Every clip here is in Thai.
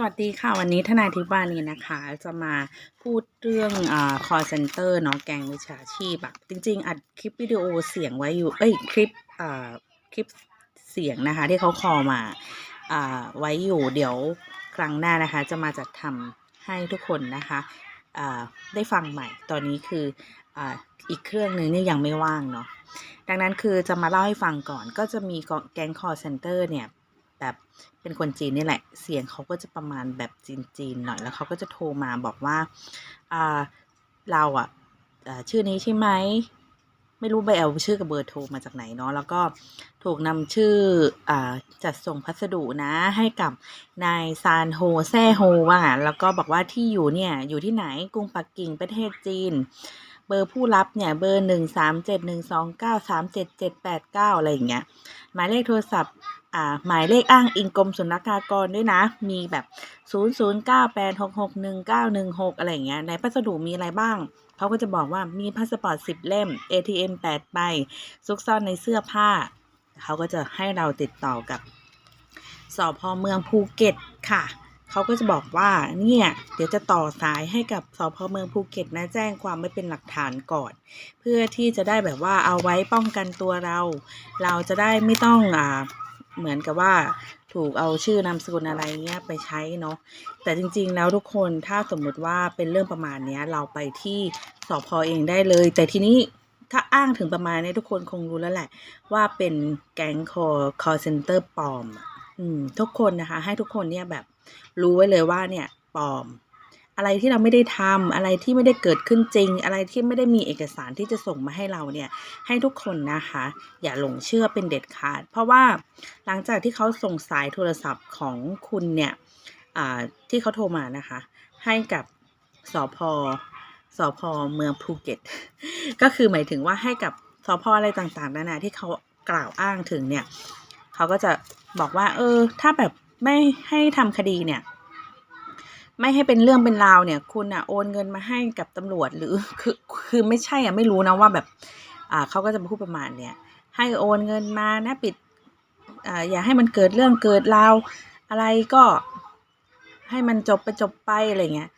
สวัสดีค่ะ วันนี้ทนายทิพานีนะคะ จะมาพูดเรื่องอ่า call center เนาะแกงวิชาชีพอะจริง ๆ อัดคลิปวิดีโอเสียงไว้อยู่ เอ้ย คลิปอ่าคลิปเสียงนะคะ ที่เขาคอมาอ่าไว้อยู่เดี๋ยวครั้งหน้านะคะ จะมาจัดทำให้ทุกคนนะคะอ่าได้ฟังใหม่ ตอนนี้คืออ่าอีกเครื่องนึงนี่ยังไม่ว่างเนาะดังนั้นคือจะมาเล่าให้ฟังก่อนก็จะมีแก๊ง call center เนี่ย แบบเป็นคนจีนนี่แหละ เสียงเขาก็จะประมาณแบบจีนๆหน่อยแล้วเขาก็จะโทรมาบอกว่าอ่าเราอะชื่อนี้ใช่ไหมไม่รู้ไปเอาชื่อกับเบอร์โทรมาจากไหนเนาะแล้วก็ถูกนำชื่ออ่าจัดส่งพัสดุนะให้กับนายซานโฮแซ่โฮว่าแล้วก็บอกว่าที่อยู่เนี่ยอยู่ที่ไหนกรุงปักกิ่งประเทศจีน เบอร์ผู้รับเนี่ยเบอร์หนึ่งสามเจ็ดหนึ่งสองเก้าสามเจ็ดเจ็ดแปดเก้าอะไรอย่างเงี้ยหมายเลขโทรศัพท์ หมายเลขอ้างอิงกรมศุลกากรด้วยนะ มีแบบ 0 0 9 8 6 6 1 9 1 6 อะไรเงี้ย ในพัสดุมีอะไรบ้าง เขาก็จะบอกว่ามีพาสปอร์ต 10 เล่ม ATM 8ใบซุกซ่อนในเสื้อผ้า เขาก็จะให้เราติดต่อกับสพเมืองภูเก็ตค่ะ เขาก็จะบอกว่าเนี่ย เดี๋ยวจะต่อสายให้กับสพเมืองภูเก็ตนะแจ้งความไว้เป็นหลักฐานก่อน เพื่อที่จะได้แบบว่าเอาไว้ป้องกันตัวเรา เราจะได้ไม่ต้องอ่า เหมือนกับว่าถูกเอาชื่อนามสกุลอะไรเงี้ยไปใช้เนาะแต่จริง ๆ แล้วทุกคนถ้าสมมุติว่าเป็นเรื่องประมาณเนี้ยเราไปที่สพเองได้เลย แต่ทีนี้ถ้าอ้างถึงประมาณนี้ทุกคนคงรู้แล้วแหละ ว่าเป็นแก๊ง call call center ปลอม อืมทุกคนนะคะ ให้ทุกคนเนี่ยแบบรู้ไว้เลยว่าเนี่ยปลอม อะไรที่เราไม่ได้ทำอะไรที่ไม่ได้เกิดขึ้นจริง อะไรที่ไม่ได้มีเอกสารที่จะส่งมาให้เราเนี่ยให้ทุกคนนะคะ อย่าหลงเชื่อเป็นเด็ดขาด เพราะว่าหลังจากที่เขาส่งสายโทรศัพท์ของคุณเนี่ยที่เขาโทรมานะคะ ให้กับสพสพเมืองภูเก็ต ก็คือหมายถึงว่าให้กับสพอะไรต่างๆนานาที่เขากล่าวอ้างถึงเนี่ยเขาก็จะบอกว่า เออ ถ้าแบบไม่ให้ทำคดีเนี่ย ไม่ให้เป็นเรื่องเป็นราวเนี่ย คุณอะโอนเงินมาให้กับตำรวจหรือคือคือไม่ใช่อะไม่รู้นะว่าแบบ อ่าเขาก็จะพูดประมาณเนี่ย ให้โอนเงินมานะปิดอ่าอย่าให้มันเกิดเรื่องเกิดราวอะไรก็ให้มันจบไปจบไปอะไรเงี้ย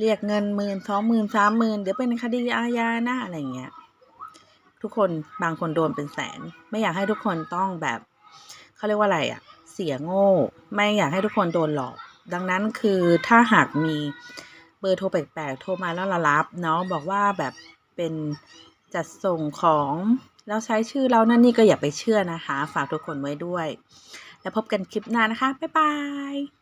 เรียกเงินหมื่นสองหมื่นสามหมื่นเดี๋ยวเป็นคดีอาญานะอะไรเงี้ยทุกคนบางคนโดนเป็นแสน ไม่อยากให้ทุกคนต้องแบบเขาเรียกว่าอะไรอะเสียโง่ ไม่อยากให้ทุกคนโดนหลอก ดังนั้นคือถ้าหากมีเบอร์โทรแปลกๆ โทรมาแล้วเรารับเนาะบอกว่าแบบเป็นจัดส่งของแล้วใช้ชื่อเรานั่นนี่ก็อย่าไปเชื่อนะคะ ฝากทุกคนไว้ด้วย แล้วพบกันคลิปหน้านะคะ บ๊ายบาย